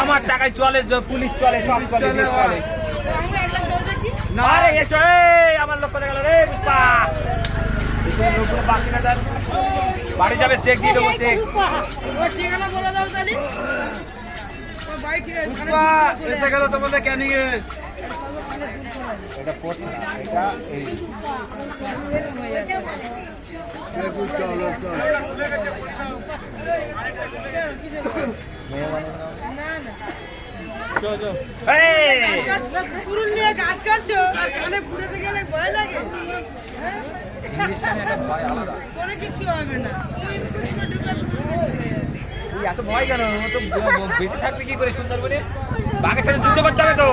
আমার টাকায় চলে পুলিশ চলে সব চলে চলে, না। এসো আমার লোক গেল রে বাড়ি যাবে চেক দিয়ে দেবো চেক ঠিকানা বলে দাও তাহলে। ওর বাড়ি ঠিক আছে পুষ্পা এসে গেল তোমাদের ক্যানিং এ। এটা পড়ছে না এটা এই। এত ভয় কেন? তো বেঁচে থাকবে কি করে সুন্দর করে বাঘের সাথে যুদ্ধ করতে হবে তো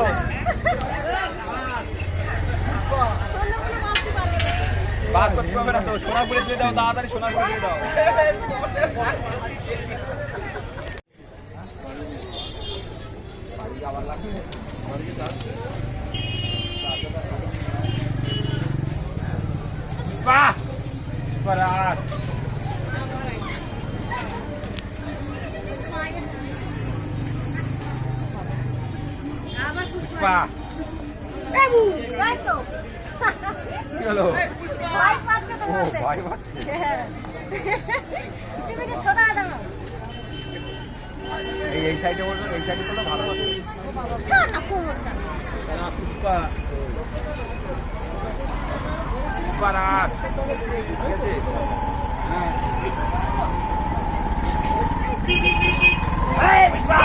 বাঘ করতে পারবে না তো সোনারপুরে দিয়ে দাও তাড়াতাড়ি সোনারপুরে দিয়ে দাও বাহ! পরাস বাহ। বাবু তো। কি হলো? ভয় পাচ্ছে তো ভয় পাচ্ছে। হ্যাঁ। তুমি সোজা দাও এই এই সাইডে বলব এই সাইডে বললে ভালো না কোমরটা পুষ্পা। পরাস ঠিক আছে এই পুষ্পা।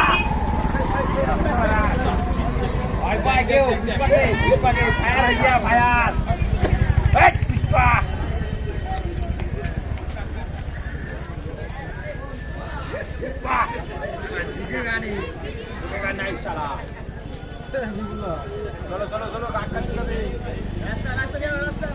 কেউ পুষ্পাকে পুষ্পাকে ফায়ার চলো চলো চলো রাস্তা রাস্তা রাস্তা!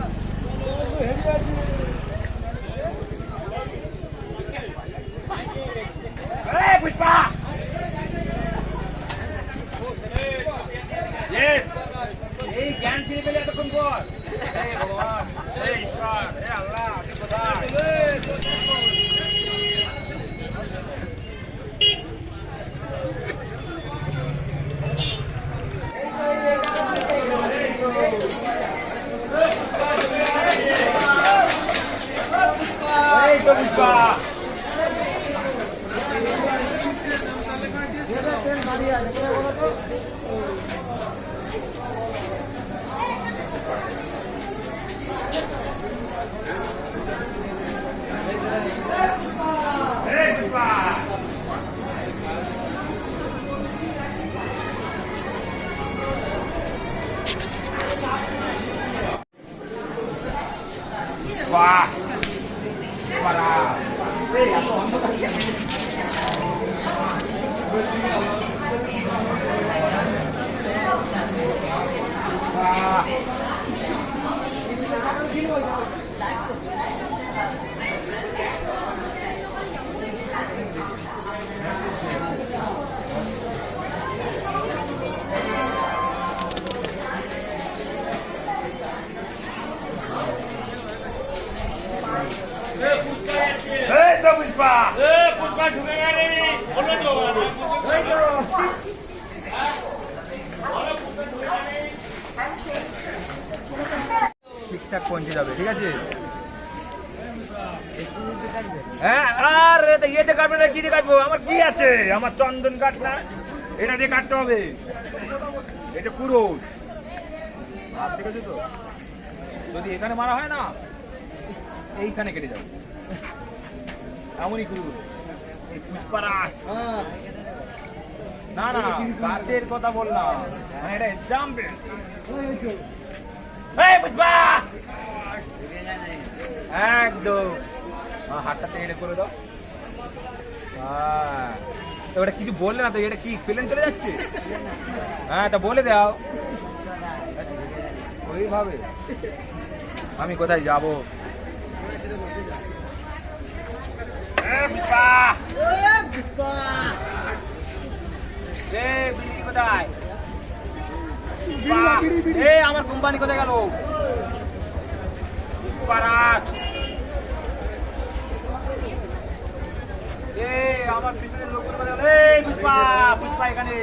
এই জ্ঞান ফিরে পেলে এতক্ষণ পর এই তো পুষ্পা ঠিকঠাক পৌঁছে যাবে, ঠিক আছে? হ্যাঁ ইয়েতে না কি আমার আছে? আমার চন্দন এটা দিয়ে কাটতে হবে। এটা তো? যদি এখানে মারা হয় না, এইখানে কেটে যাবে। এমনই এই না। না কথা বললাম এটা একদম। করে দাও। হ্যাঁ। তো কিছু বললে না তো, এটা কি প্লেন চলে যাচ্ছে? হ্যাঁ তা বলে দাও। ওইভাবে। আমি কোথায় যাব এ, পুষ্পা! এ, বিড়ি কোথায় বাহ! এ আমার কোম্পানি কোথায় গেল আমার পিছনের লোক কোথায় গেল পুষ্পা পুষ্পা এখানে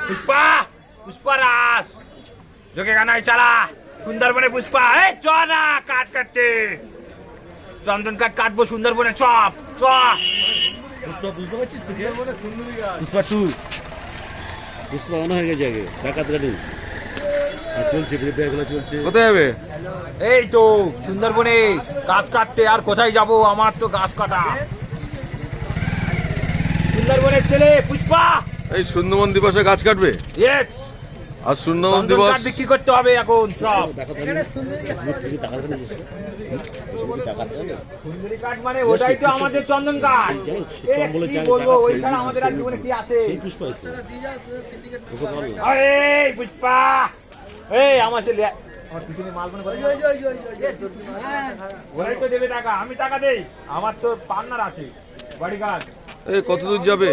পুষ্পা পুষ্পা রাস যোগে গানায় চালা সুন্দরবনে পুষ্পা এই চ না কাট কাটতে। চন্দন কাঠ কাটবো সুন্দরবনে চপ চ পুষ্পা বুঝতে পারছিস তুই? পুষ্পা টু। পুষ্পা অন হয়ে গেছে আগে। ডাকাত গাড়ি চলছে এগুলো চলছে। কোথায় যাবে? এই তো সুন্দরবনে গাছ কাটতে। আর কোথায় যাব? আমার তো গাছ কাটা। সুন্দরবনের ছেলে পুষ্পা। এই সুন্দরবন দিবসে গাছ কাটবে? ইয়েস আর চন্দন দিবস বিক্রি করতে হবে এখন সব। মানে ওটাই তো আমাদের চন্দন কাঠ এ, চম্বলের কি চাল বলব ওই ছাড়া আমাদের আর জীবনে কি আছে? পুষ্পা! এই আমার ছেলে। মনে করে ওরাই তো দেবে টাকা আমি টাকা দেই। আমার তো পার্টনার আছে বডিগার্ড এই কত দূর যাবে?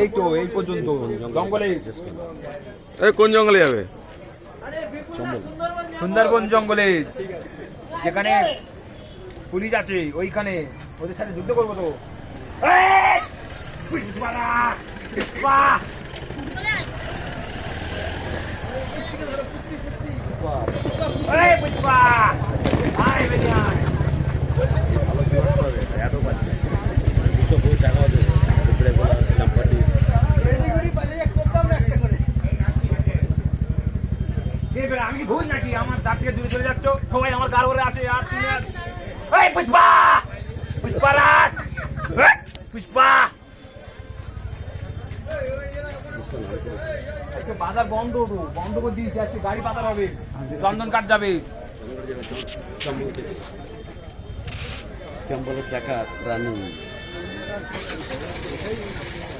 এই তো এই পর্যন্ত জঙ্গলে এই কোন জঙ্গলে যাবে? সুন্দরবন জঙ্গলে যেখানে পুলিশ আছে ওইখানে। ওদের সাথে যুদ্ধ করব তো এই! পুষ্পা না! পুষ্পা! এই পুষ্পা! আয় বেরিয়ে আয়। দুটো বই টাকা আছে উপরে বলা নাম্বারটি এই বেটা, আমি কি নাকি? আমার তার থেকে চলে যাচ্ছ। সবাই আমার গাড় করে আর তুমি আর এই পুষ্পা! পুষ্পা রাত পুষ্পা! বাজার বন্ধ বন্ধ করে দিয়েছি আজকে গাড়ি বাজার হবে। চন্দন কাঠ যাবে? চম্বলের টাকা রানিং